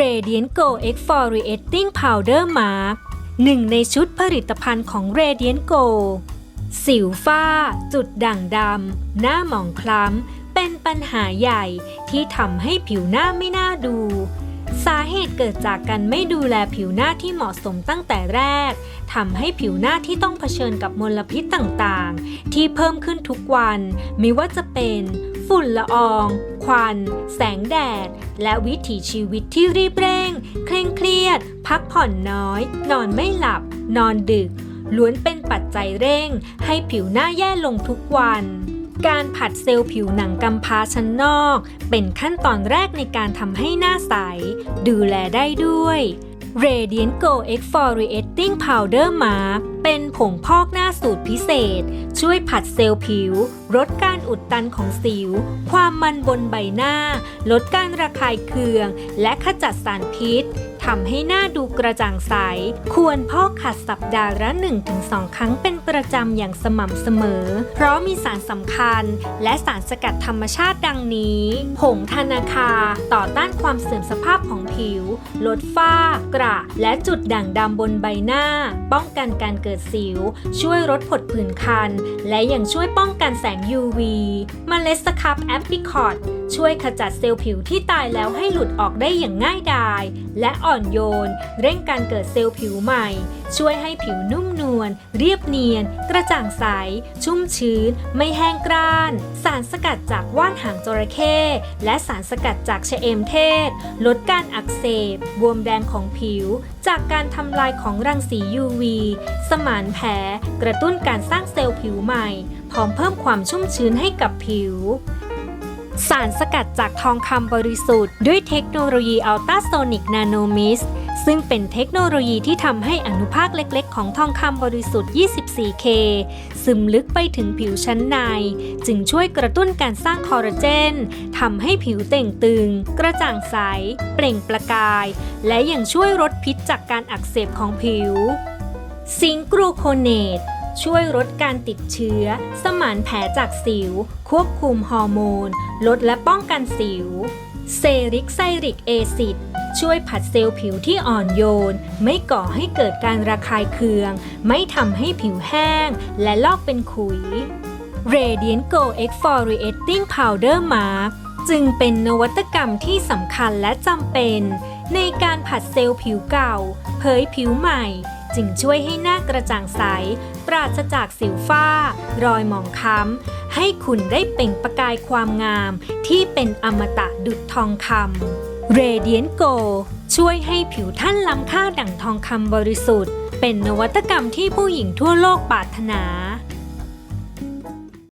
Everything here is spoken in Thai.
Radiant Go Exfoliating Powder Mask หนึ่งในชุดผลิตภัณฑ์ของ Radiant Go สิวฝ้า จุดด่างดำ หน้าหมองคล้ำ เป็นปัญหาใหญ่ที่ทำให้ผิวหน้าไม่น่าดู สาเหตุเกิดจากการไม่ดูแลผิวหน้าที่เหมาะสมตั้งแต่แรกทำให้ผิวหน้าที่ต้องเผชิญกับมลพิษต่างๆ ที่เพิ่มขึ้นทุกวัน ไม่ว่าจะเป็น ฝุ่นละออง ควัน แสงแดด และวิถีชีวิตที่รีบเร่ง เคร่งเครียด พักผ่อนน้อย นอนไม่หลับ นอนดึก ล้วนเป็นปัจจัยเร่ง ให้ผิวหน้าแย่ลงทุกวันการผัดเซลล์ผิวหนังกำพร้าชั้นนอก เป็นขั้นตอนแรกในการทำให้หน้าใส ดูแลได้ด้วย Radiant Go Exfoliating Powder Mask เป็นผงพอกหน้าสูตรพิเศษ ช่วยผัดเซลล์ผิว ลดการอุดตันของสิว ความมันบนใบหน้า ลดการระคายเคือง และขจัดสารพิษ ทำให้หน้าดูกระจ่างใส ควรพอกขัดสัปดาห์ละ 1-2 ครั้งเป็นประจำอย่างสม่ำเสมอ เพราะมีสารสำคัญ และสารสกัดธรรมชาติดังนี้ ผงธนาคา ต่อต้านความเสื่อมสภาพของผิว ลดฝ้า กระ และจุดด่างดำบนใบหน้า ป้องกันการเกิดสิว ช่วยลดผดผื่นคัน และยังช่วยป้องกันแสง UV เมล็ดสครับแอปริคอตช่วยขจัดเซลล์ผิวที่ตายแล้วให้หลุดออกได้อย่างง่ายดาย และอ่อนโยน เร่งการเกิดเซลล์ผิวใหม่ ช่วยให้ผิวนุ่มนวล เรียบเนียน กระจ่างใส ชุ่มชื้น ไม่แห้งกร้าน สารสกัดจากว่านหางจระเข้และสารสกัดจากชะเอมเทศ ลดการอักเสบบวมแดงของผิว จากการทำลายของรังสี UV สมานแผลกระตุ้นการสร้างเซลล์ผิวใหม่พร้อมเพิ่มความชุ่มชื้นให้กับผิว สารสกัดจากทองคำบริสุทธิ์ ด้วยเทคโนโลยีอัลตราโซนิกนาโนมิสซึ่งเป็นเทคโนโลยีที่ทำให้อนุภาคเล็กๆ ของทองคำบริสุทธิ์ 24K ซึมลึกไปถึงผิวชั้นใน จึงช่วยกระตุ้นการสร้างคอลลาเจนทำให้ผิวเต่งตึง กระจ่างใส เปล่งประกาย และยังช่วยลดพิษจากการอักเสบของผิว ซิงกรูโคเนต ช่วยลดการติดเชื้อ สมานแผลจากสิว ควบคุมฮอร์โมน ลดและป้องกันสิว เซริกไซริกเอซิดช่วยผัดเซลล์ผิวที่อ่อนโยน ไม่ก่อให้เกิดการระคายเคือง ไม่ทำให้ผิวแห้ง และลอกเป็นขุย Radiant Go Exfoliating Powder Mask จึงเป็นนวัตกรรมที่สำคัญและจำเป็น ในการผัดเซลล์ผิวเก่า เผยผิวใหม่ จึงช่วยให้หน้ากระจ่างใส ปราศจากสิวฝ้า รอยหมองคล้ำ ให้คุณได้เปล่งประกายความงาม ที่เป็นอมตะดุจทองคำเรเดียนโก ช่วยให้ผิวท่านล้ำค่าดั่งทองคำบริสุทธิ์ เป็นนวัตกรรมที่ผู้หญิงทั่วโลกปรารถนา